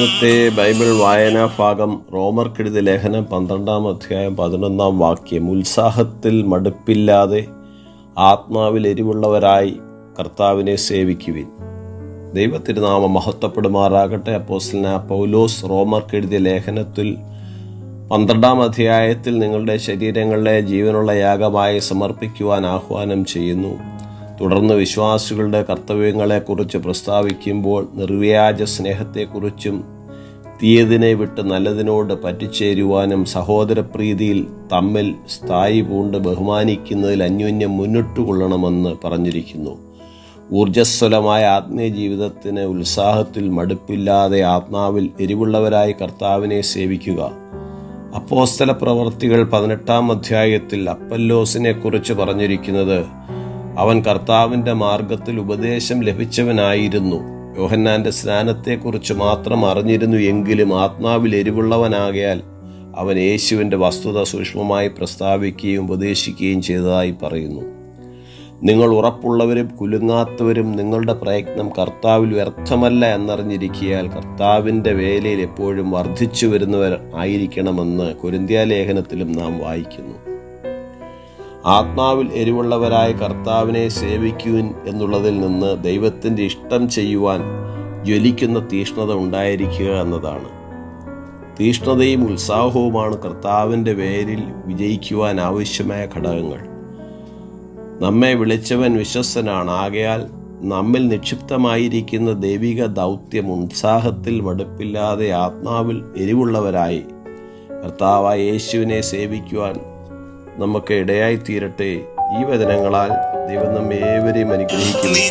ഇന്നത്തെ ബൈബിൾ വായനാ ഭാഗം റോമർ കെടുത ലേഖനം പന്ത്രണ്ടാം അധ്യായം പതിനൊന്നാം വാക്യം. ഉത്സാഹത്തിൽ മടുപ്പില്ലാതെ ആത്മാവിൽ എരിവുള്ളവരായി കർത്താവിനെ സേവിക്കുവിൻ. ദൈവത്തിരുനാമം മഹത്വപ്പെടുമാറാകട്ടെ. അപ്പോസ്തലനായ പൗലോസ് റോമർ റോമർക്കെഴുതിയ ലേഖനത്തിൽ പന്ത്രണ്ടാം അധ്യായത്തിൽ നിങ്ങളുടെ ശരീരങ്ങളെ ജീവനുള്ള യാഗമായി സമർപ്പിക്കുവാൻ ആഹ്വാനം ചെയ്യുന്നു. തുടർന്ന് വിശ്വാസികളുടെ കർത്തവ്യങ്ങളെക്കുറിച്ച് പ്രസ്താവിക്കുമ്പോൾ നിർവ്യാജ സ്നേഹത്തെക്കുറിച്ചും തീയതിനെ വിട്ട് നല്ലതിനോട് പറ്റിച്ചേരുവാനും സഹോദരപ്രീതിയിൽ തമ്മിൽ സ്ഥായി പൂണ്ട് ബഹുമാനിക്കുന്നതിൽ അന്യോന്യം മുന്നിട്ട് കൊള്ളണമെന്ന് പറഞ്ഞിരിക്കുന്നു. ഊർജസ്വലമായ ആത്മീയ ജീവിതത്തിന് ഉത്സാഹത്തിൽ മടുപ്പില്ലാതെ ആത്മാവിൽ എരിവുള്ളവരായി കർത്താവിനെ സേവിക്കുക. അപ്പോസ്തല പ്രവർത്തികൾ പതിനെട്ടാം അധ്യായത്തിൽ അപ്പല്ലോസിനെ കുറിച്ച് പറഞ്ഞിരിക്കുന്നത് അവൻ കർത്താവിന്റെ മാർഗത്തിൽ ഉപദേശം ലഭിച്ചവനായിരുന്നു. യോഹന്നാന്റെ സ്നാനത്തെക്കുറിച്ച് മാത്രം അറിഞ്ഞിരുന്നു എങ്കിലും ആത്മാവിൽ എരിവുള്ളവനാകയാൽ അവൻ യേശുവിന്റെ വസ്തുത സൂക്ഷ്മമായി പ്രസ്താവിക്കുകയും ഉപദേശിക്കുകയും ചെയ്തതായി പറയുന്നു. നിങ്ങൾ ഉറപ്പുള്ളവരും കുലുങ്ങാത്തവരും നിങ്ങളുടെ പ്രയത്നം കർത്താവിൽ വ്യർത്ഥമല്ല എന്നറിഞ്ഞിരിക്കിയാൽ കർത്താവിന്റെ വേലയിൽ എപ്പോഴും വർദ്ധിച്ചു വരുന്നവർ ആയിരിക്കണമെന്ന് കൊരിന്ത്യ ലേഖനത്തിലും നാം വായിക്കുന്നു. ആത്മാവിൽ എരിവുള്ളവരായ കർത്താവിനെ സേവിക്കുവിൻ എന്നുള്ളതിൽ നിന്ന് ദൈവത്തിന്റെ ഇഷ്ടം ചെയ്യുവാൻ ജ്വലിക്കുന്ന തീഷ്ണത ഉണ്ടായിരിക്കുക എന്നതാണ്. തീഷ്ണതയും ഉത്സാഹവുമാണ് കർത്താവിന്റെ പേരിൽ വിജയിക്കുവാൻ ആവശ്യമായ ഘടകങ്ങൾ. നമ്മെ വിളിച്ചവൻ വിശ്വസ്തനാണ്. ആകയാൽ നമ്മിൽ നിക്ഷിപ്തമായിരിക്കുന്ന ദൈവിക ദൗത്യം ഉത്സാഹത്തിൽ മടുപ്പില്ലാതെ ആത്മാവിൽ എരിവുള്ളവരായി കർത്താവായ യേശുവിനെ സേവിക്കുവാൻ നമുക്ക് ഇടയായി തീരട്ടെ ഈ വചനങ്ങളാൽ ദൈവം നമ്മെ ഏവരെയും അനുഗ്രഹിക്കുന്നു.